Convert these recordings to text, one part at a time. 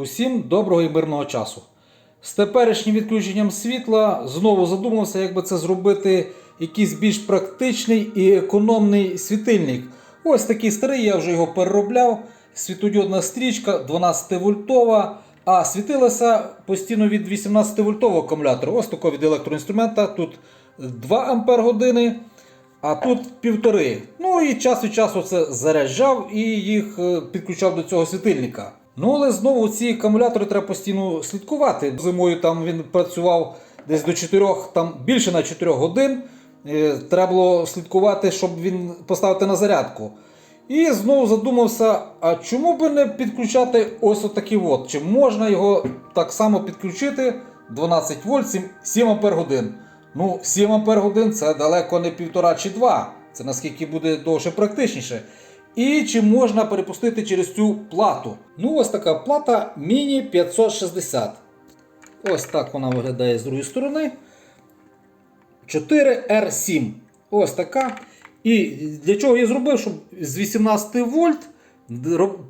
Усім доброго і мирного часу. З теперішнім відключенням світла знову задумався, як би це зробити якийсь більш практичний і економний світильник. Ось такий старий, я вже його переробляв. Світодіодна стрічка 12 вольтова, а світилася постійно від 18 вольтового акумулятора. Ось такого від електроінструмента. Тут 2 ампер години. А тут півтори. Ну і час від часу це заряджав і їх е, підключав до цього світильника. Ну але знову ці акумулятори треба постійно слідкувати. Зимою там він працював десь до 4, там більше на 4 годин. Е, Треба було слідкувати, щоб він поставити на зарядку. І знову задумався, а чому би не підключати ось отакий от? Чи можна його так само підключити 12 вольт 7, 7 ампер годин? Ну, 7 ампер годин це далеко не півтора чи два. Це наскільки буде довше практичніше. І чи можна перепустити через цю плату? Ну, ось така плата Mini 560. Ось так вона виглядає з другої сторони. 4R7. Ось така. І для чого я зробив, щоб з 18 вольт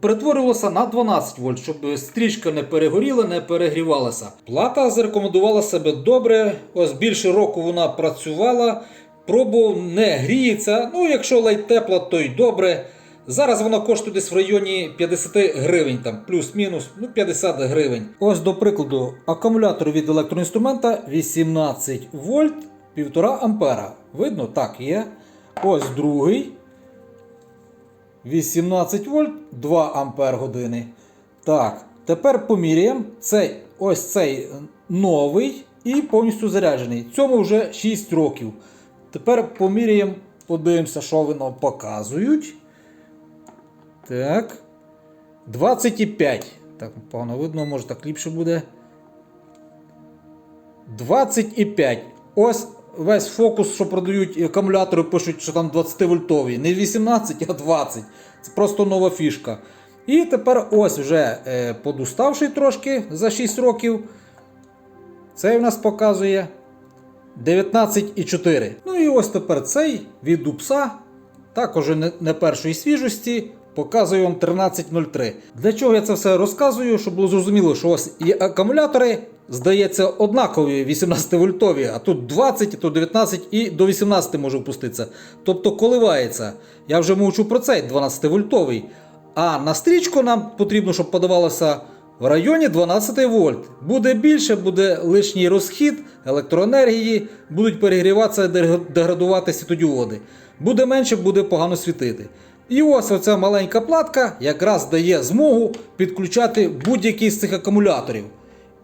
перетворювалося на 12 вольт, щоб стрічка не перегоріла, не перегрівалася. Плата зарекомендувала себе добре. Ось більше року вона працювала. Пробував, не гріється. Ну, якщо ледь тепла, то й добре. Зараз вона коштує десь в районі 50 гривень, там плюс-мінус, ну 50 гривень. Ось до прикладу, акумулятор від електроінструмента 18 вольт 1,5 ампера. Видно? Так, є. Ось другий. 18 вольт 2 ампер години. Так, тепер поміряємо. Цей, ось цей новий і повністю заряджений. Цьому вже 6 років. Тепер поміряємо, подивимося, що воно показують. Так. 25. Так, погано видно, може так ліпше буде. 25. Ось весь фокус, що продають акумулятори, пишуть, що там 20 вольтові. Не 18, а 20. Це просто нова фішка. І тепер ось вже е, подуставший трошки за 6 років. Цей у нас показує 19,4. Ну і ось тепер цей від упса, також не, не першої свіжості, показує вам 13,03. Для чого я це все розказую? Щоб було зрозуміло, що ось і акумулятори, здається, однакові 18 вольтові, а тут 20, тут 19 і до 18 може впуститися. Тобто коливається. Я вже мовчу про цей 12 вольтовий. А на стрічку нам потрібно, щоб подавалося в районі 12 вольт. Буде більше, буде лишній розхід електроенергії, будуть перегріватися деградувати світодіоди. Буде менше, буде погано світити. І ось оця маленька платка якраз дає змогу підключати будь-який з цих акумуляторів.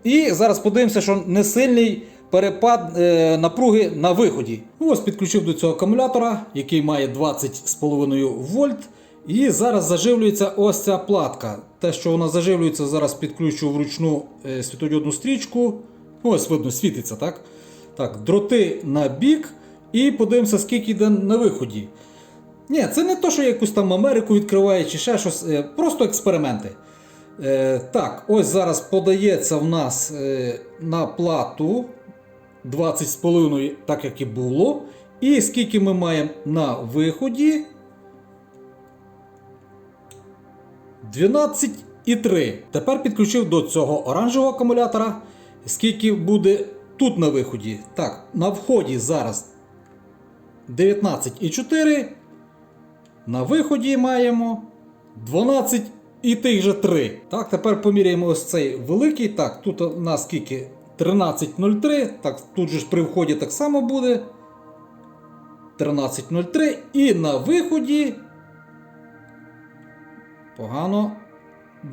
І зараз подивимося, що не сильний перепад е, напруги на виході. Ось підключив до цього акумулятора, який має 20,5 вольт. І зараз заживлюється ось ця платка. Те, що вона заживлюється, зараз підключу вручну е, світодіодну стрічку. Ось видно, світиться, так? Так, дроти на бік. І подивимося, скільки йде на виході. Ні, це не то, що якусь там Америку відкриває чи ще щось. е, Просто експерименти. Е, так, ось зараз подається в нас е, на плату 20,5, так як і було. І скільки ми маємо на виході? 12,3. Тепер підключив до цього оранжевого акумулятора. Скільки буде тут на виході? Так, на вході зараз 19,4. На виході маємо 12 і тих же 3. Так, тепер поміряємо ось цей великий. Так, тут у нас скільки? 13,03. Так, тут же ж при вході так само буде. 13,03. І на виході. Погано.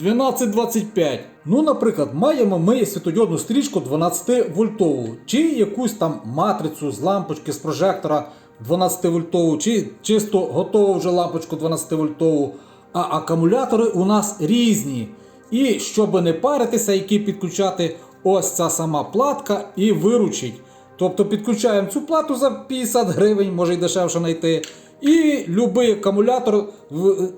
12,25. Ну, наприклад, маємо ми світодіодну стрічку 12 вольтову, чи якусь там матрицю з лампочки, з прожектора 12 вольтову, чи чисто готову вже лампочку 12 вольтову. А акумулятори у нас різні. І щоб не паритися, які підключати, ось ця сама платка і виручить. Тобто підключаємо цю плату за 50 гривень, може й дешевше знайти. І будь-який акумулятор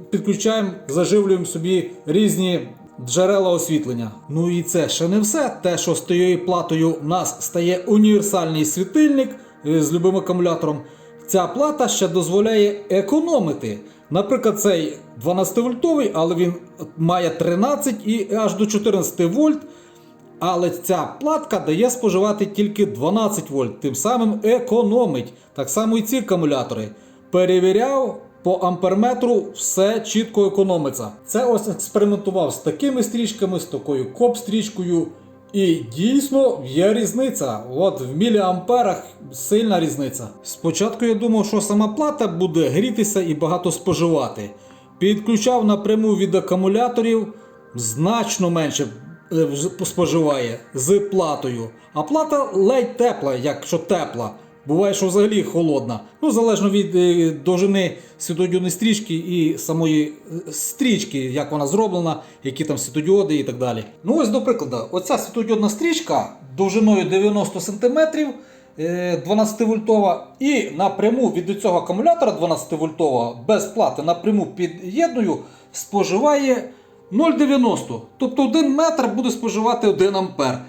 підключаємо, заживлюємо собі різні джерела освітлення. Ну і це ще не все. Те, що з тією платою у нас стає універсальний світильник е, з любим акумулятором. Ця плата ще дозволяє економити. Наприклад, цей 12-вольтовий, але він має 13 і аж до 14 вольт. Але ця платка дає споживати тільки 12 вольт, тим самим економить. Так само і ці акумулятори. Перевіряв по амперметру, все чітко економиться. Це ось експериментував з такими стрічками, з такою коп-стрічкою. І дійсно є різниця. От в міліамперах сильна різниця. Спочатку я думав, що сама плата буде грітися і багато споживати. Підключав напряму від акумуляторів значно менше е, споживає з платою. А плата ледь тепла, якщо тепла. Буває, що взагалі холодна. Ну, залежно від е, довжини світодіодної стрічки і самої е, стрічки, як вона зроблена, які там світодіоди і так далі. Ну, ось до прикладу, оця світодіодна стрічка довжиною 90 см, 12 вольтова, і напряму від цього акумулятора 12 вольтового без плати напряму під'єдную споживає 0,90. Тобто 1 метр буде споживати 1 ампер.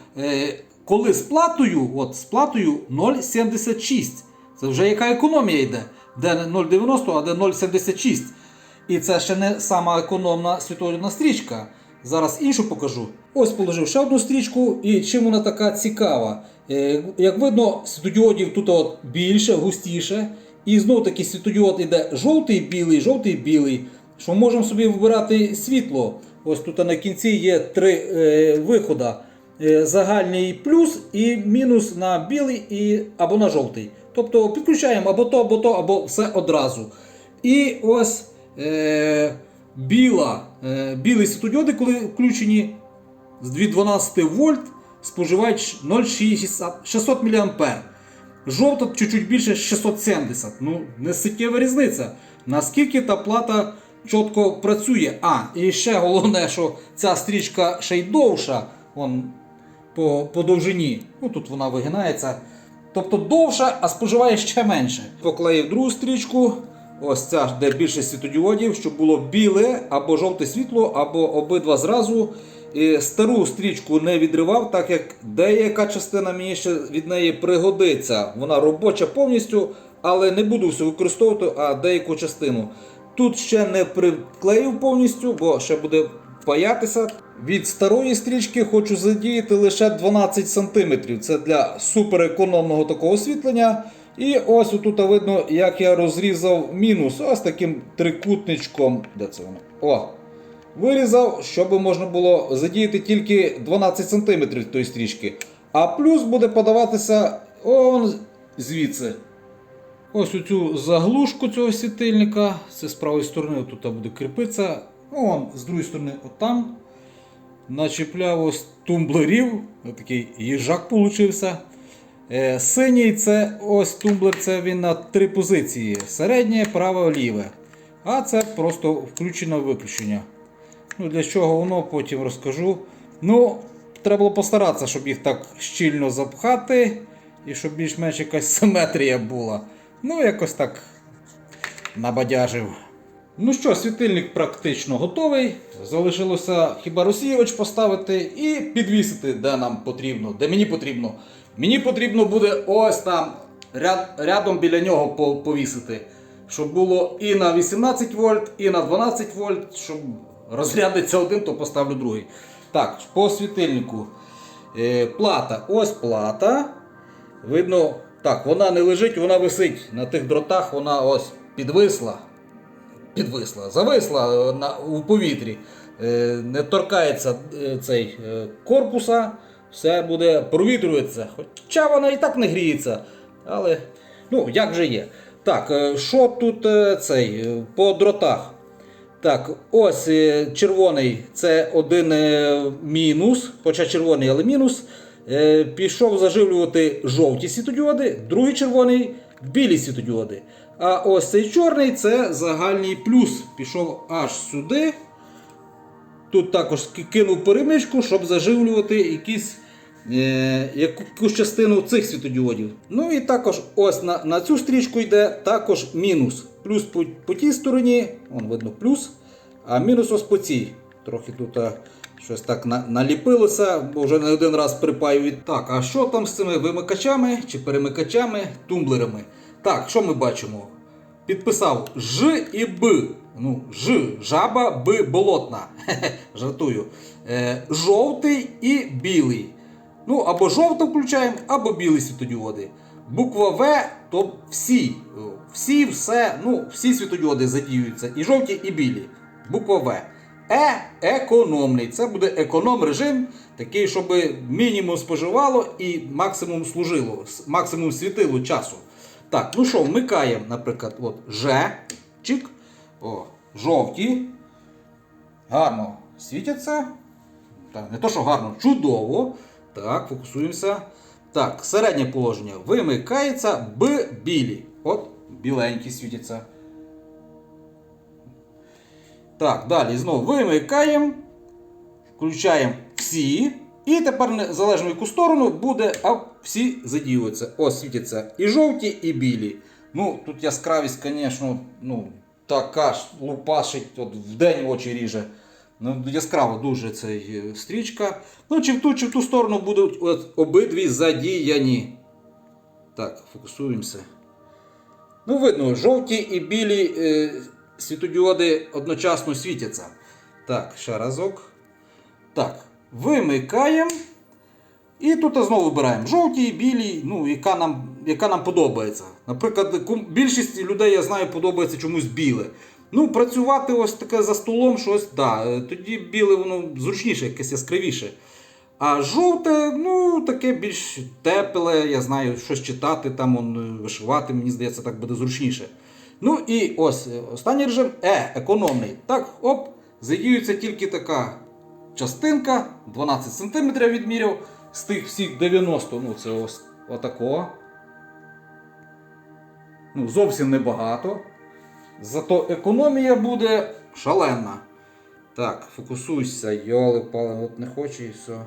Коли з платою, от з платою 0,76. Це вже яка економія йде. Де не 0,90, а де 0,76. І це ще не сама економна світовідна стрічка. Зараз іншу покажу. Ось положив ще одну стрічку, і чим вона така цікава. Е, Як видно, світодіодів тут от більше, густіше. І знову таки світодіод іде жовтий, білий, жовтий, білий. Що ми можемо собі вибирати світло. Ось тут на кінці є три е, виходи. Е, Загальний плюс і мінус на білий і, або на жовтий. Тобто підключаємо або то, або то, або все одразу. І ось е, біла, е, білі світодіоди, коли включені з 212 вольт, споживають 0,600 мА. Жовта чуть-чуть більше 670. Ну, не суттєва різниця. Наскільки та плата чітко працює. А, і ще головне, що ця стрічка ще й довша. Вон, по, по довжині. Ну тут вона вигинається. Тобто довша, а споживає ще менше. Поклеїв другу стрічку. Ось ця, де більше світодіодів, щоб було біле або жовте світло, або обидва зразу. І стару стрічку не відривав, так як деяка частина мені ще від неї пригодиться. Вона робоча повністю, але не буду все використовувати, а деяку частину. Тут ще не приклеїв повністю, бо ще буде паятися. Від старої стрічки хочу задіяти лише 12 см. Це для суперекономного такого освітлення. І ось отут видно, як я розрізав мінус. Ось таким трикутничком. Де це воно? О! Вирізав, щоб можна було задіяти тільки 12 см тої стрічки. А плюс буде подаватися он звідси. Ось цю заглушку цього світильника. Це з правої сторони тут буде кріпитися. Ну, вон, з другої сторони, отам. Начепляв ось тумблерів. Ось такий їжак получився. Е, Синій це ось тумблер, це він на три позиції: середнє, праве, ліве. А це просто включено виключення. Ну, для чого воно потім розкажу. Ну, треба було постаратися, щоб їх так щільно запхати, і щоб більш-менш якась симетрія була. Ну, якось так набадяжив. Ну що, світильник практично готовий. Залишилося хіба розсіювач поставити і підвісити, де нам потрібно, де мені потрібно. Мені потрібно буде ось там ряд, рядом біля нього повісити. Щоб було і на 18 вольт, і на 12 вольт, щоб розрядиться один, то поставлю другий. Так, по світильнику. Е, плата. Ось плата. Видно, так, вона не лежить, вона висить на тих дротах, вона ось підвисла. Підвисла, зависла е, на, у повітрі. Е, не торкається е, цей корпуса, все буде провітрюватися. Хоча вона і так не гріється. Але ну, як же є. Так, що тут цей по дротах? Так, ось червоний це один мінус, хоча червоний, але мінус. Пішов заживлювати жовті світодіоди, другий червоний білі світодіоди. А ось цей чорний це загальний плюс. Пішов аж сюди. Тут також кинув перемичку, щоб заживлювати якісь, е, якусь частину цих світодіодів. Ну і також ось на, на цю стрічку йде також мінус. Плюс по, по тій стороні, вон видно плюс, а мінус ось по цій. Трохи тут а, щось так на, наліпилося, бо вже не один раз припаю від. Так, а що там з цими вимикачами чи перемикачами, тумблерами? Так, що ми бачимо? Підписав Ж і Б. Ну, Ж, жаба, Б, болотна. Хе-хе, жартую. Е, жовтий і білий. Ну, або жовто включаємо, або білий світодіоди. Буква В, то всі. Всі, все, ну, всі світодіоди задіюються. І жовті, і білі. Буква В. Е економний. Це буде економ режим, такий, щоб мінімум споживало і максимум служило, максимум світило часу. Так, ну що, вмикаємо, наприклад, от Ж, чик, о, жовті. Гарно світяться. Так, не то, що гарно, чудово. Так, фокусуємося. Так, середнє положення вимикається Б білі. От, біленькі світяться. Так, далі знову вимикаємо. Включаємо всі. І тепер незалежно яку сторону буде, а всі задіюються. Ось світяться і жовті, і білі. Ну, тут яскравість, звісно, ну, така ж лупашить, от в день очі ріже. Ну, яскраво дуже цей е, стрічка. Ну, чи в ту, чи в ту сторону будуть от, обидві задіяні. Так, фокусуємося. Ну, видно, жовті і білі е, світодіоди одночасно світяться. Так, ще разок. Так, вимикаємо. І тут знову вибираємо жовті білі, ну, яка нам, яка нам подобається. Наприклад, більшість людей, я знаю, подобається чомусь біле. Ну, працювати ось таке за столом, щось, да, е, тоді біле воно зручніше, якесь яскравіше. А жовте, ну, таке більш тепле, я знаю, щось читати, там он, е, вишивати, мені здається, так буде зручніше. Ну і ось е, останній режим Е, економний. Так, оп, задіюється тільки така частинка, 12 см відміряв, з тих всіх 90, ну це ось отакого. Ну, зовсім небагато. Зато економія буде шалена. Так, фокусуйся, йоли пали, от не хочу і все.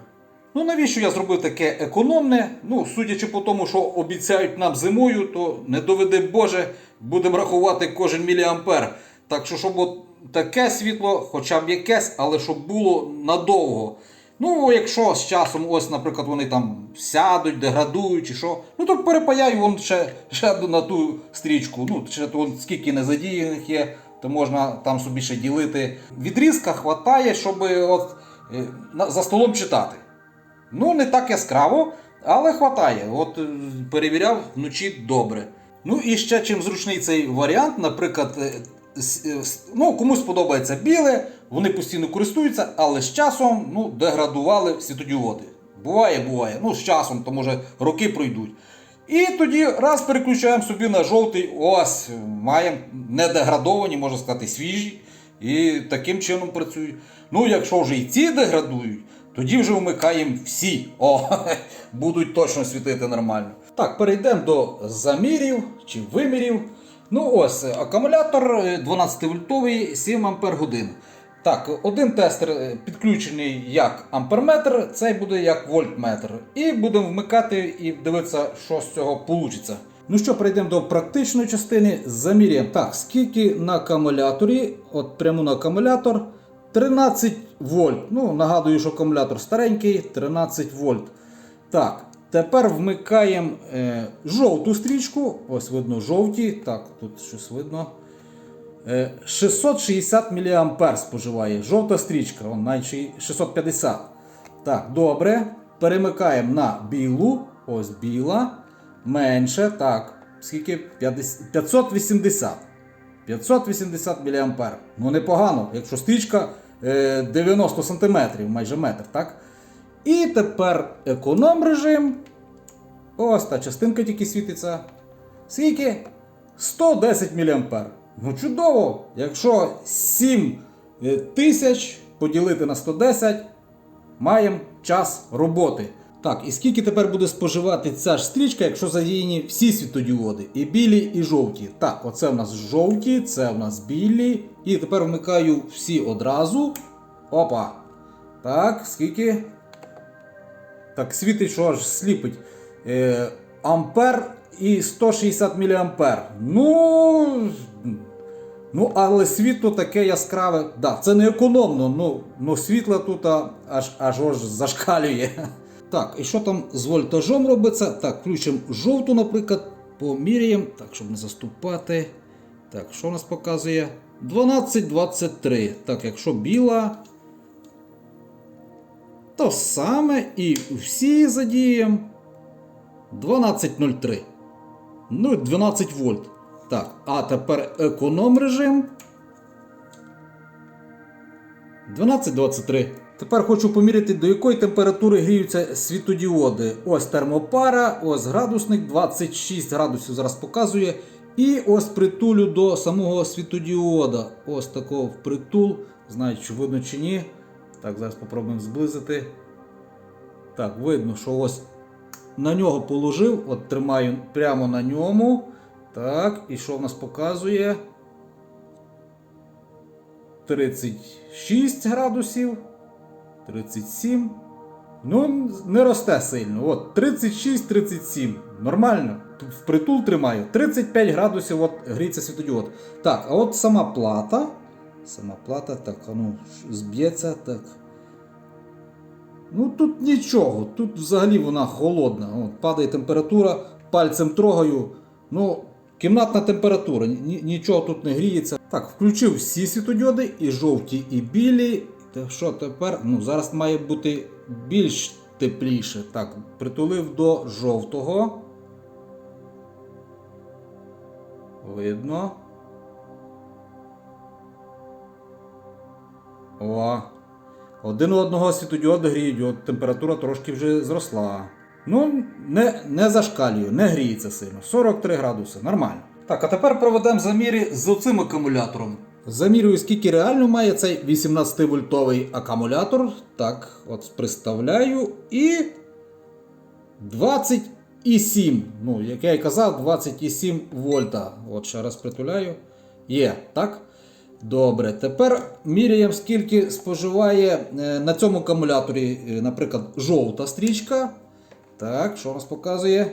Ну навіщо я зробив таке економне? Ну, судячи по тому, що обіцяють нам зимою, то не доведе Боже, будемо рахувати кожен міліампер. Так що, щоб от таке світло, хоча б якесь, але щоб було надовго. Ну, якщо з часом, ось, наприклад, вони там сядуть, деградують чи що, ну то перепаяю вон ще, ще на ту стрічку. Ну, ще то скільки незадіяних є, то можна там собі ще ділити. Відрізка хватає, щоб от, е, за столом читати. Ну, не так яскраво, але хватає. От е, перевіряв вночі добре. Ну і ще чим зручний цей варіант, наприклад, е, е, ну, комусь подобається біле, вони постійно користуються, але з часом ну, деградували світодіоди. Буває, буває. Ну, з часом, то може роки пройдуть. І тоді раз переключаємо собі на жовтий, ось маємо недеградовані, можна сказати, свіжі. І таким чином працюють. Ну, якщо вже і ці деградують, тоді вже вмикаємо всі. О, будуть точно світити нормально. Так, перейдемо до замірів чи вимірів. Ну ось, е, акумулятор е, 12 вольтовий 7 ампер годин. Так, один тестер е, підключений як амперметр, цей буде як вольтметр. І будемо вмикати і дивитися, що з цього вийде. Ну що, перейдемо до практичної частини. Заміряємо. Так, скільки на акумуляторі, от прямо на акумулятор 13 вольт. Ну, нагадую, що акумулятор старенький, 13 вольт. Так, тепер вмикаємо е, жовту стрічку. Ось видно жовті. Так, тут щось видно. Е, 660 мА споживає. Жовта стрічка, он навіть 650. Так, добре. Перемикаємо на білу. Ось біла. Менше. Так. Скільки? 50 580. 580 мА. Ну непогано, якщо стрічка е, 90 см, майже метр, так? І тепер економ режим. Ось та частинка тільки світиться. Скільки? 110 мА. Ну чудово! Якщо 7 е, тисяч поділити на 110, маємо час роботи. Так, і скільки тепер буде споживати ця ж стрічка, якщо задіяні всі світодіоди, і білі, і жовті. Так, оце в нас жовті, це в нас білі. І тепер вмикаю всі одразу. Опа. Так, скільки? Так, світить, що аж сліпить. Е, ампер і 160 мА. Ну. Ну, але світло таке яскраве. Да, це не економно, ну, ну світло тут аж аж аж зашкалює. Так, і що там з вольтажом робиться? Так, включимо жовту, наприклад, поміряємо, так, щоб не заступати. Так, що у нас показує? 12,23. Так, якщо біла. То саме і всі задіємо. 12,03. Ну, 12 вольт. Так, а тепер економ режим. 12,23. Тепер хочу поміряти, до якої температури гріються світодіоди. Ось термопара, ось градусник 26 градусів зараз показує. І ось притулю до самого світодіода. Ось такого впритул. Знаю, чи видно чи ні. Так, зараз спробуємо зблизити. Так, видно, що ось на нього положив, от тримаю прямо на ньому. Так, і що в нас показує? 36 градусів. 37. Ну, не росте сильно. От 36-37. Нормально. Впритул тримаю. 35 градусів от гріється світодіод. Так, а от сама плата. Сама плата, так, а ну, зб'ється, так. Ну тут нічого, тут взагалі вона холодна. От, падає температура, пальцем трогаю. Ну, кімнатна температура, нічого тут не гріється. Так, включив всі світодіоди, і жовті, і білі. Та що тепер? Ну, зараз має бути більш тепліше. Так, притулив до жовтого. Видно. О. Один у одного світодіоди гріють, от температура трошки вже зросла. Ну, не, не зашкалює, не гріється сильно. 43 градуси, нормально. Так, а тепер проведемо заміри з оцим акумулятором. Замірюю, скільки реально має цей 18-вольтовий акумулятор. Так, от приставляю і 27. Ну, як я і казав, 27 вольта. От ще раз притуляю. Є, так? Добре, тепер міряємо, скільки споживає е, на цьому акумуляторі, е, наприклад, жовта стрічка. Так, що нас показує?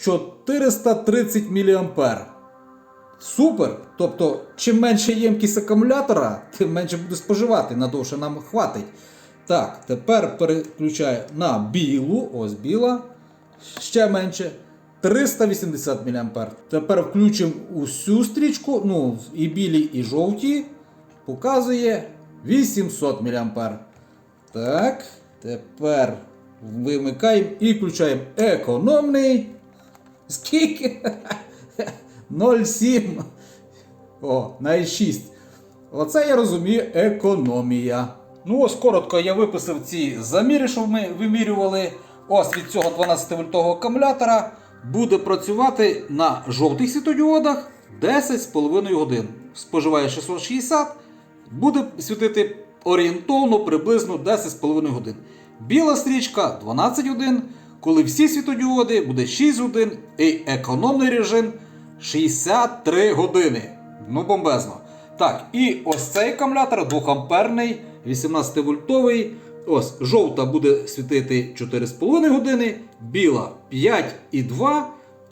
430 мА. Супер! Тобто, чим менше ємкість акумулятора, тим менше буде споживати, надовше нам хватить. Так, тепер переключаю на білу. Ось біла. Ще менше. 380 мА. Тепер включимо усю стрічку, ну, і білі, і жовті. Показує 800 мА. Так, тепер вимикаємо і включаємо економний. Скільки? 0,7. О, на 6. Оце я розумію економія. Ну ось коротко я виписав ці заміри, що ми вимірювали. Ось від цього 12-вольтового акумулятора буде працювати на жовтих світодіодах 10,5 годин. Споживає 660, буде світити орієнтовно приблизно 10,5 годин. Біла стрічка 12 годин, коли всі світодіоди буде 6 годин і економний режим 63 години. Ну, бомбезно. Так, і ось цей акумулятор 2 амперний, 18 вольтовий. Ось жовта буде світити 4,5 години, біла 5,2.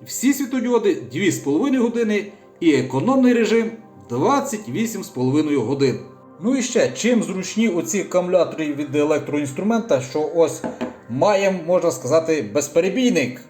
Всі світодіоди 2,5 години і економний режим 28,5 годин. Ну і ще, чим зручні оці акумулятори від електроінструмента, що ось маємо, можна сказати, безперебійник.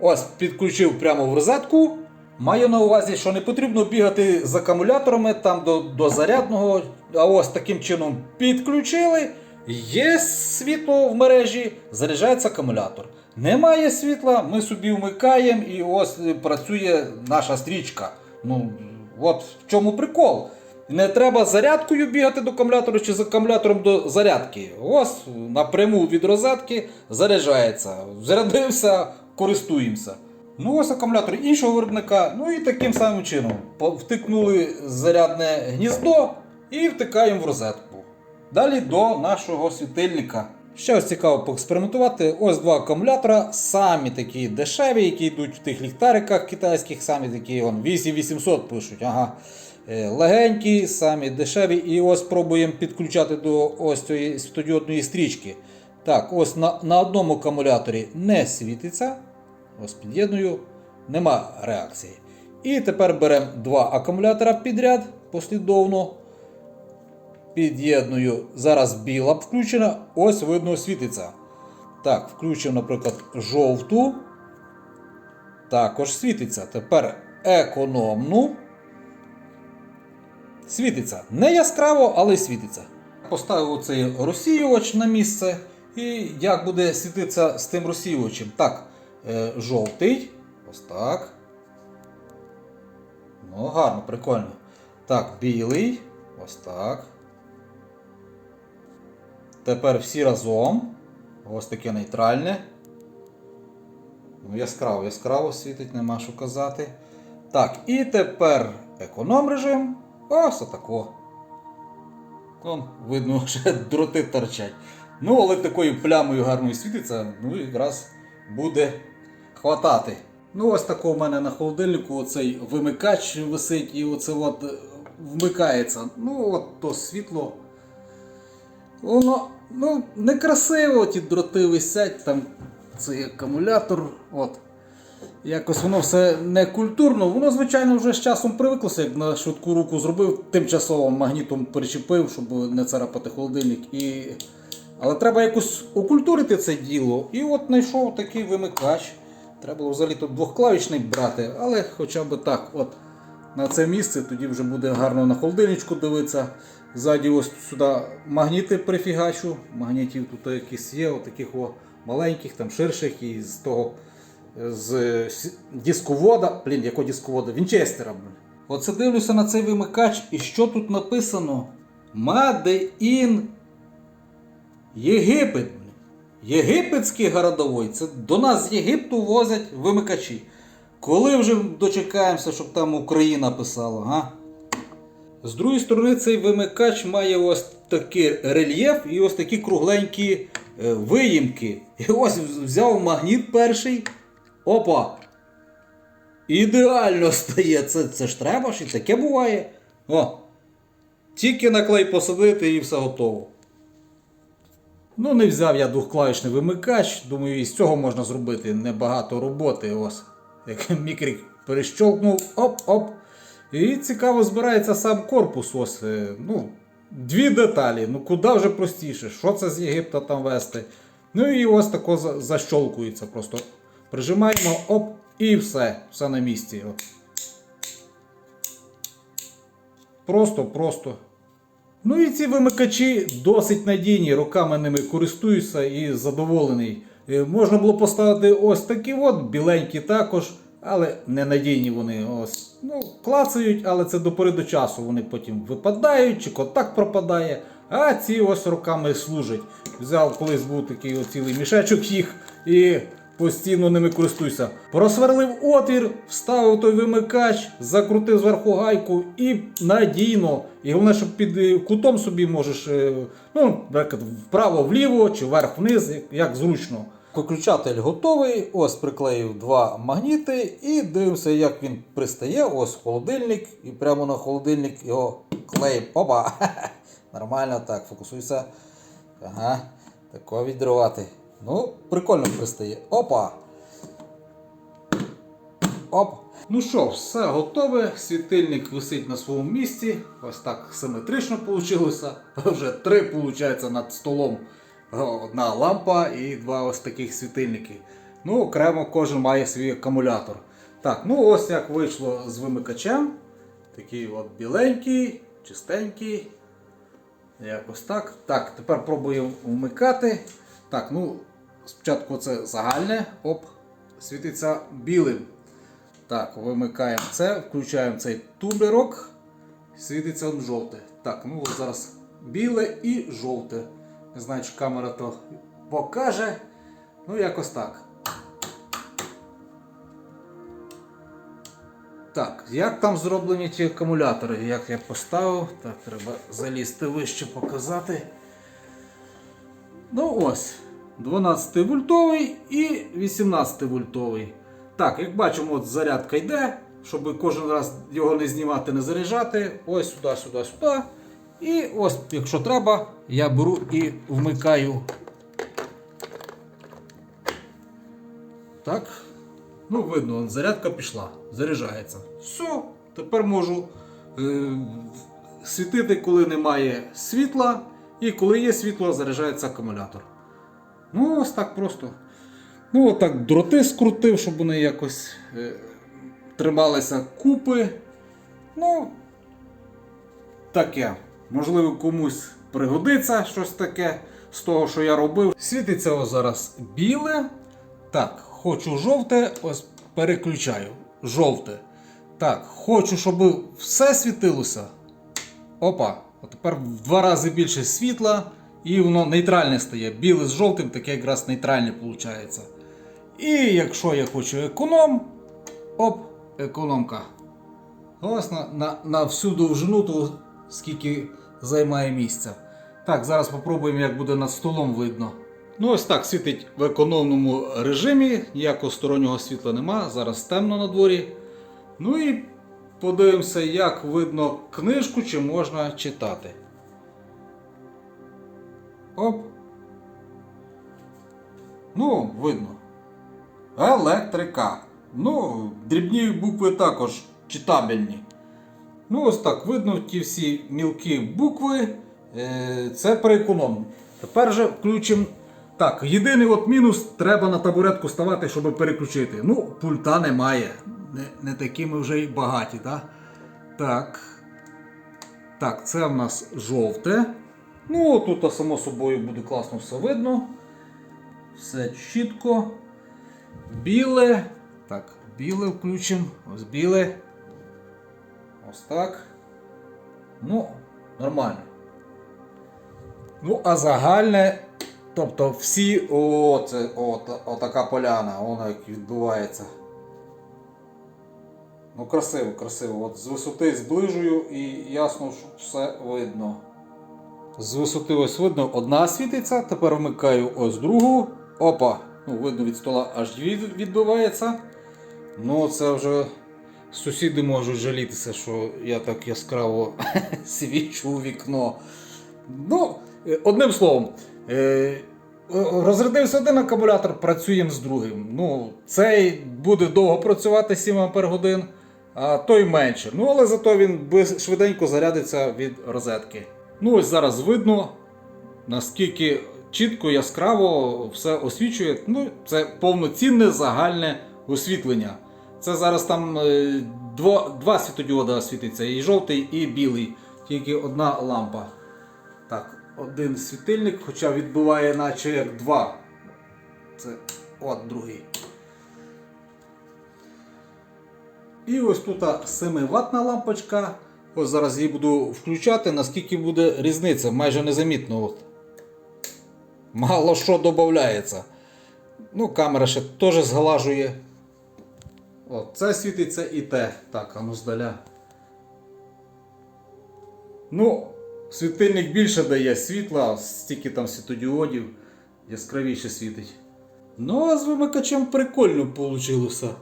Ось підключив прямо в розетку. Маю на увазі, що не потрібно бігати з акумуляторами там до, до зарядного. А ось таким чином підключили. Є світло в мережі, заряджається акумулятор. Немає світла, ми собі вмикаємо і ось працює наша стрічка. Ну, от в чому прикол. Не треба зарядкою бігати до акумулятора чи з акумулятором до зарядки. Ось напряму від розетки заряджається. Зарядився, користуємося. Ну, ось акумулятор іншого виробника. Ну і таким самим чином. Втикнули зарядне гніздо і втикаємо в розетку. Далі до нашого світильника. Ще ось цікаво поекспериментувати. Ось два акумулятора, самі такі дешеві, які йдуть в тих ліхтариках китайських, самі такі вон, 8800 пишуть. Ага. Е, Легенькі, самі дешеві. І ось пробуємо підключати до ось цієї світодіодної стрічки. Так, ось на, на одному акумуляторі не світиться. Ось під'єдную, нема реакції. І тепер беремо два акумулятора підряд послідовно. Під'єдную. Зараз біла включена, ось видно світиться. Так, включимо, наприклад, жовту. Також світиться. Тепер економну. Світиться. Не яскраво, але світиться. Поставив цей розсіювач на місце. І як буде світитися з тим розсіювачем? Так, е, жовтий. Ось так. Ну, гарно, прикольно. Так, білий. Ось так. Тепер всі разом. Ось таке нейтральне. Ну, яскраво, яскраво світить, нема що казати. Так, і тепер економ режим. Ось отако. Вон, видно, ще дроти торчать. Ну, але такою плямою гарною світиться, ну якраз буде хватати. Ну, ось тако в мене на холодильнику оцей вимикач висить і оце от е, вмикається. Ну, от то світло. Воно ну, некрасиво, ті дроти висять, там цей акумулятор. От. Якось воно все не культурно. Воно, звичайно, вже з часом привиклося, як на швидку руку зробив, тимчасово магнітом перечепив, щоб не царапати холодильник. І... Але треба якось окультурити це діло. І от знайшов такий вимикач. Треба було взагалі тут двохклавічний брати, але хоча б так, от на це місце, тоді вже буде гарно на холодильничку дивитися. Ззаді ось сюди магніти прифігачу. Магнітів тут якісь є, отаких о, маленьких, там ширших і з того з дисковода. Блін, якого дисковода? Вінчестера. Оце дивлюся на цей вимикач, і що тут написано? Made in Єгипет. Єгипетський городовой. Це до нас з Єгипту возять вимикачі. Коли вже дочекаємося, щоб там Україна писала, га? З другої сторони, цей вимикач має ось такий рельєф і ось такі кругленькі е, виїмки. І ось взяв магніт перший. Опа! Ідеально стає. Це, це ж треба ж і таке буває. О! Тільки на клей посадити і все готово. Ну, не взяв я двохклавішний вимикач. Думаю, і з цього можна зробити небагато роботи. Ось. Як мікрик перещолкнув, оп-оп. І цікаво збирається сам корпус. Ось, е, ну, дві деталі. Ну куди вже простіше. Що це з Єгипта там вести? Ну і ось тако защолкується. Просто прижимаємо, оп, і все. Все на місці. От. Просто, просто. Ну і ці вимикачі досить надійні, роками ними користуюся і задоволений. Е, Можна було поставити ось такі от, біленькі також, але ненадійні вони. Ось. Ну, клацають, але це до пори до часу. Вони потім випадають, чи контакт пропадає. А ці ось роками служать. Взяв колись був такий от цілий мішечок їх і постійно ними користуюся. Просверлив отвір, вставив той вимикач, закрутив зверху гайку і надійно. І головне, що під кутом собі можеш е, ну, наприклад, вправо-вліво чи вверх-вниз, як зручно. Виключатель готовий. Ось приклеїв два магніти і дивимося, як він пристає. Ось холодильник, і прямо на холодильник його клеїм. Опа! Нормально так, фокусуйся. Ага, тако відривати. Ну, прикольно пристає. Опа! Оп! Ну що, все готове. Світильник висить на своєму місці. Ось так симетрично вийшло. Вже три, виходить, над столом. Одна лампа і два ось таких світильники. Ну, окремо кожен має свій акумулятор. Так, ну ось як вийшло з вимикачем. Такий от біленький, чистенький. Якось так. Так, тепер пробуємо вмикати. Так, ну, спочатку це загальне. Оп, світиться білим. Так, вимикаємо це, включаємо цей тумблерок. Світиться он жовте. Так, ну от зараз біле і жовте. Не знаю, чи камера то покаже. Ну, якось так. Так, як там зроблені ті акумулятори? Як я поставив? Так, треба залізти вище показати. Ну ось, 12 вольтовий і 18 вольтовий. Так, як бачимо, от зарядка йде, щоб кожен раз його не знімати, не заряджати. Ось сюди, сюди, сюди. І ось, якщо треба, я беру і вмикаю. Так. Ну, видно, зарядка пішла, заряджається. Все, тепер можу е, світити, коли немає світла, і коли є світло, заряджається акумулятор. Ну, ось так просто. Ну, отак дроти скрутив, щоб вони якось е, трималися купи. Ну, таке. Можливо, комусь пригодиться щось таке з того, що я робив. Світиться ось зараз біле. Так, хочу жовте, ось переключаю. Жовте. Так, хочу, щоб все світилося. Опа. От тепер в два рази більше світла, і воно нейтральне стає. Біле з жовтим, таке якраз нейтральне виходить. І якщо я хочу економ, оп, економка. Ось на, на, на всю довжину, то скільки займає місця. Так, зараз спробуємо, як буде над столом видно. Ну, ось так світить в економному режимі, ніякого стороннього світла нема, зараз темно на дворі. Ну і подивимося, як видно книжку, чи можна читати. Оп. Ну, видно. Електрика. Ну, дрібні букви також читабельні. Ну, ось так, видно ті всі мілкі букви. Е, Це переконом. Тепер же включимо. Так, єдиний от мінус, треба на табуретку ставати, щоб переключити. Ну, пульта немає. Не, не такі ми вже й багаті, так? Так. Так, це в нас жовте. Ну, тут само собою буде класно все видно. Все чітко. Біле. Так, біле включимо. Ось біле. Ось так. Ну, нормально. Ну, а загальне. Тобто всі. О, це о, отака поляна, вона як відбувається. Ну, красиво, красиво. От з висоти зближую і ясно, що все видно. З висоти ось видно, одна світиться, тепер вмикаю ось другу. Опа! Ну, видно від стола аж відбивається. Ну, це вже сусіди можуть жалітися, що я так яскраво свічу у вікно. Ну, е, одним словом, е, розрядився один акумулятор, працюємо з другим. Ну, цей буде довго працювати 7 Ампер годин, а той менше. Ну, але зато він швиденько зарядиться від розетки. Ну, ось зараз видно, наскільки чітко, яскраво все освічує. Ну, це повноцінне загальне освітлення. Це зараз там е, дво, два світодіода світиться, і жовтий, і білий. Тільки одна лампа. Так, один світильник, хоча відбиває наче як два. Це от другий. І ось тут 7 ватна лампочка. Ось зараз її буду включати, наскільки буде різниця, майже незамітно. От. Мало що додається. Ну, камера ще теж зглажує. О, це світиться і те. Так, а ну здаля. Ну, світильник більше дає світла, стільки там світодіодів, яскравіше світить. Ну, а з вимикачем прикольно вийшло.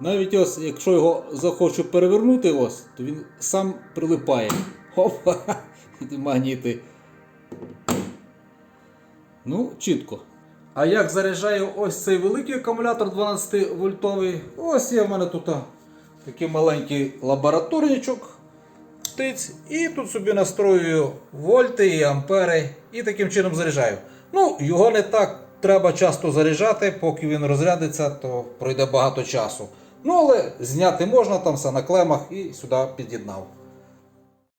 Навіть ось, якщо його захочу перевернути, ось, то він сам прилипає. Опа! Магніти. Ну, чітко. А як заряджаю ось цей великий акумулятор 12 вольтовий? Ось є в мене тут такий маленький лабораторничок. Тиць, і тут собі настроюю вольти і ампери, і таким чином заряджаю. Ну, його не так треба часто заряджати, поки він розрядиться, то пройде багато часу. Ну, але зняти можна там все на клемах і сюди під'єднав.